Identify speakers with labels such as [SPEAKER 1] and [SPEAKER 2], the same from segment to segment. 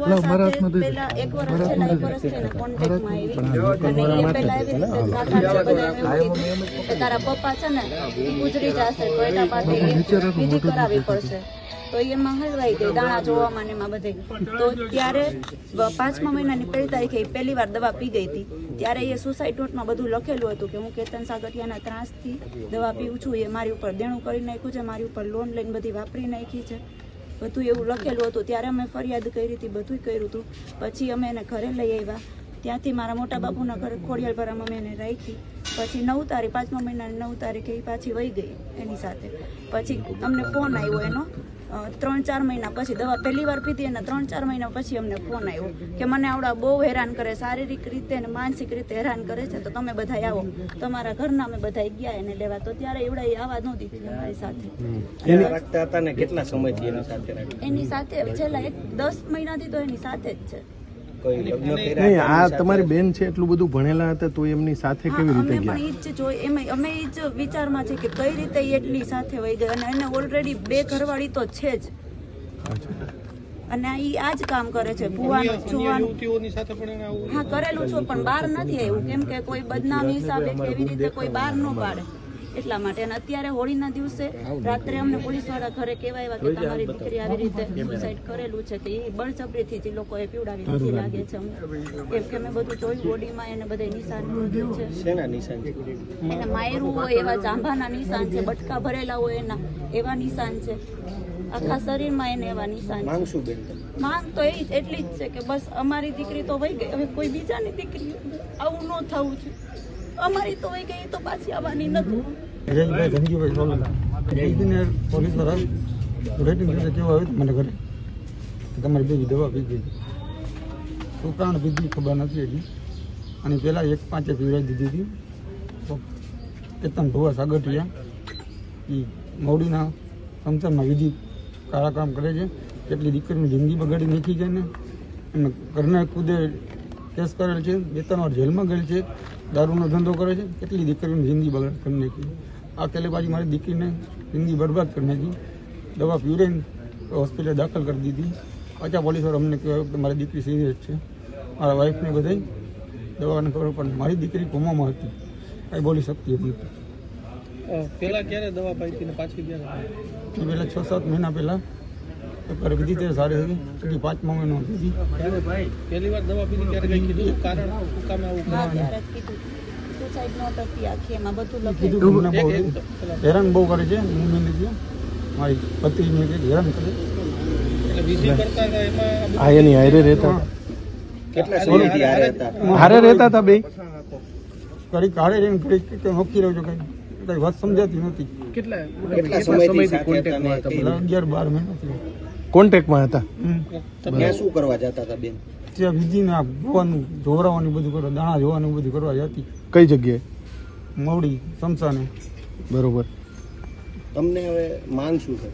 [SPEAKER 1] સાથે એક વર્ષ છેલ્લા એક વર્ષ ને કોન્ટેક્ટમાં આવી. અને એ પેલા એવી રીતે કાકા છે બધા એમ કીધું કે તારા પપ્પા છે ને ગુજરી જશે તો એના માટે બીજી કરાવવી પડશે. તો એમાં હલવાઈ ગઈ દાણા જોવામાં ને એમાં બધે. તો ત્યારે પાંચમા મહિનાની પહેલી તારીખે પહેલી વાર દવા પી ગઈ હતી. ત્યારે એ સુસાઇડ નોટમાં બધું લખેલું હતું કે હું કેતન સાગઠિયાના ત્રાસથી દવા પીવું છું એ મારી ઉપર દેણું કરી નાખ્યું છે મારી ઉપર લોન લઈને બધી વાપરી નાખી છે. બધું એવું લખેલું હતું. ત્યારે અમે ફરિયાદ કરી હતી બધું કર્યું હતું. પછી અમે એને ઘરે લઈ આવ્યા. ત્યાંથી મારા મોટા બાપુના ઘરે ખોડિયાલપરામાં અમે એને રાખી. પછી નવ તારીખ, પાંચમા મહિનાની નવ તારીખે એ પાછી વહી ગઈ એની સાથે. પછી અમને ફોન આવ્યો એનો. ત્રણ ચાર મહિના પછી દવા પહેલી વાર પીધી અને ત્રણ ચાર મહિના પછી અમને ફોન આવ્યો કે મને આવડા બહુ હેરાન કરે શારીરિક રીતે અને માનસિક રીતે હેરાન કરે છે તો તમે બધા આવો. તમારા ઘરના અમે બધા ગયા એને લેવા. તો ત્યારે એવડા એ આવા નહોતી અમારી સાથે.
[SPEAKER 2] રાખતા હતા ને કેટલા સમયથી એની સાથે
[SPEAKER 1] એની સાથે છેલ્લા એક દસ મહિનાથી તો એની સાથે જ છે.
[SPEAKER 3] નહીં આ તમારી બેન છે એટલું બધું ભણેલા હતા તો એમની સાથે કેવી રીતે ગયા?
[SPEAKER 1] પણ ઈ જ જોઈ એમ અમે જ વિચારમાં છે કે કઈ રીતે એટલી સાથે વહી ગઈ અને એને ઓલરેડી બે ઘરવાળી તો છે જ. અને આ ઈ આ જ કામ કરે છે ભુવાનું જોવાનું. હા કરેલું છું પણ બહાર નથી આવ્યું. કેમ કે કોઈ બદનામી હિસાબે કેવી રીતે કોઈ બહાર ન પાડે. એટલા માટે. અને અત્યારે હોળીના દિવસે રાત્રે અમને પોલીસવાળા ઘરે કહેવા એવા કે તમારી દીકરી આવી રીતે સુસાઇડ કરેલું છે તો એ બળજબરીથી જે લોકોએ પીવડાવી નથી લાગે. છે કેમ કે મેં બધું જોયું બોડીમાં એને બધા નિશાન છે.
[SPEAKER 2] નિશાન?
[SPEAKER 1] એને માયરું હોય એવા જાંભાના નિશાન છે બટકા ભરેલા હોય એના એવા નિશાન છે. આખા શરીરમાં એને એવા નિશાન છે.
[SPEAKER 2] માંગશું બેન?
[SPEAKER 1] માંગ તો એ જ એટલી જ છે કે બસ અમારી દીકરી તો વહી ગઈ. હવે કોઈ બીજાની દીકરી આવું ન થવું છે અમારી તો એ ગઈ તો પાછી આવવાની નથી
[SPEAKER 4] પોલીસવાળા રેટિંગ કેવું આવ્યું મને ઘરે? તમારી બેબી દવા પી ગઈ. શું કારણ પીધી ખબર નથી હજી. અને પહેલાં એક પાંચે પીવડાવી દીધી હતી. તો કેતન ભુવા સાગઠિયા એ મવડીના સંસારમાં વિધિ કાળા કામ કરે છે. કેટલી દીકરીની જિંદગી બગાડી નાખી છે ને એમ ઘરના ખુદે કેસ કરેલ છે બે ત્રણ વાર જેલમાં ગયેલ છે દારૂનો ધંધો કરે છે કેટલી દીકરીની જિંદગી બગાડ કરી નાખી. આ કેલેબાજી મારી દીકરીને જિંદગી બરબાદ કરી નાખી. દવા પ્યુરેન હોસ્પિટલે દાખલ કરી દીધી. પાછા પોલીસવાળા અમને કહેવાય કે મારી દીકરી સિરિયસ છે. મારા વાઈફને બધાય દવાને ખબર પણ મારી દીકરી કોમામાં હતી. કાંઈ બોલી શકતી હતી
[SPEAKER 5] પહેલાં ક્યારે દવા પાઈ હતી ને પાછી ક્યારે?
[SPEAKER 4] પહેલાં છ સાત મહિના પહેલાં એકવાર કીધી તે સારી હતી. પછી પાંચમા મહિનો હતી
[SPEAKER 5] પહેલી વાર દવા પીધી ત્યારે કઈ કીધું? કારણ શું કામ આવું?
[SPEAKER 1] ત્યારે કીધું.
[SPEAKER 4] હેરાન બહુ કરે છે હું મેં નથી મારી પત્નીને હેરાન કરે.
[SPEAKER 3] એની હારે રહેતા
[SPEAKER 2] કેટલા હારે હતા?
[SPEAKER 3] હારે રહેતા હતા બે
[SPEAKER 4] ઘડીક હારે રહીને ઘડીક કે નોખી રહ્યો છો કંઈ વાત સમજાતી નથી
[SPEAKER 5] કેટલા
[SPEAKER 2] કેટલા સમયથી
[SPEAKER 4] અગિયાર બાર મહિનાથી
[SPEAKER 3] કોન્ટેક્ટમાં હતા.
[SPEAKER 4] હમ.
[SPEAKER 2] ત્યાં શું કરવા જતા હતા બેન?
[SPEAKER 4] ત્યાં વિધિને આ ગોવાનું ધોવરાવાનું બધું કરવા દાણા જોવાનું બધું કરવા જતી.
[SPEAKER 3] કઈ જગ્યાએ?
[SPEAKER 4] મવડી સમસાને
[SPEAKER 3] બરોબર.
[SPEAKER 2] તમને હવે માન શું છે?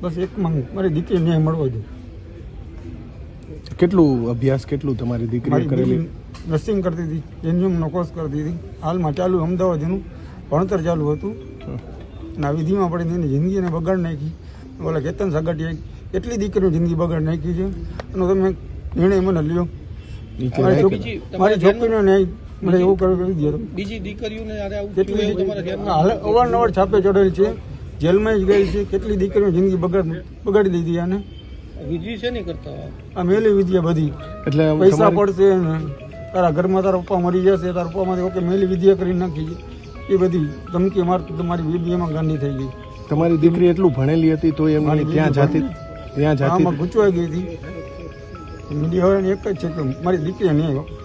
[SPEAKER 4] બસ એક માંગ મારી દીકરી ન્યાય મળવો જોઈએ.
[SPEAKER 3] કેટલું અભ્યાસ કેટલું તમારી
[SPEAKER 4] દીકરી
[SPEAKER 3] કરેલી?
[SPEAKER 4] નર્સિંગ કરતી હતી એન્જિનિયરનો કોર્સ કરતી હતી. હાલમાં ચાલુ અમદાવાદ એનું ભણતર ચાલુ હતું. અને આ વિધિમાં પડીને એની જિંદગીને બગાડ નાખી. ઓલા કેતન સાગટીએ એટલી દીકરીની જિંદગી બગાડ નાખી છે. અને તમે નિર્ણય મને લ્યો. મારી છોકરીનો નહીં મને એવું કરવું કરી દીધો.
[SPEAKER 5] બીજી દીકરીઓને
[SPEAKER 4] અવારનવાર છાપે ચડેલ છે. જેલમાં જ ગઈ છે. કેટલી દીકરીની જિંદગી બગાડ બગાડી દીધી આને.
[SPEAKER 5] વિધિ છે નહીં કરતા?
[SPEAKER 4] આ મેલી વિદ્યા બધી.
[SPEAKER 3] એટલે
[SPEAKER 4] પૈસા પડશે ને. તારા ઘરમાં તારા પપ્પા મરી જશે. તારા પપ્પામાંથી ઓકે મેલી વિદ્યા કરી નાખી એ બધી ધમકી મારતી તમારી બેબી એમાં ગાંધી થઈ ગઈ.
[SPEAKER 3] તમારી દીકરી એટલું ભણેલી હતી તો એમની ત્યાં જાતી ત્યાં જાતી.
[SPEAKER 4] ગૂંચવાઈ ગઈ હતી. મીડિયા એક જ છે કે મારી દીકરી નહીં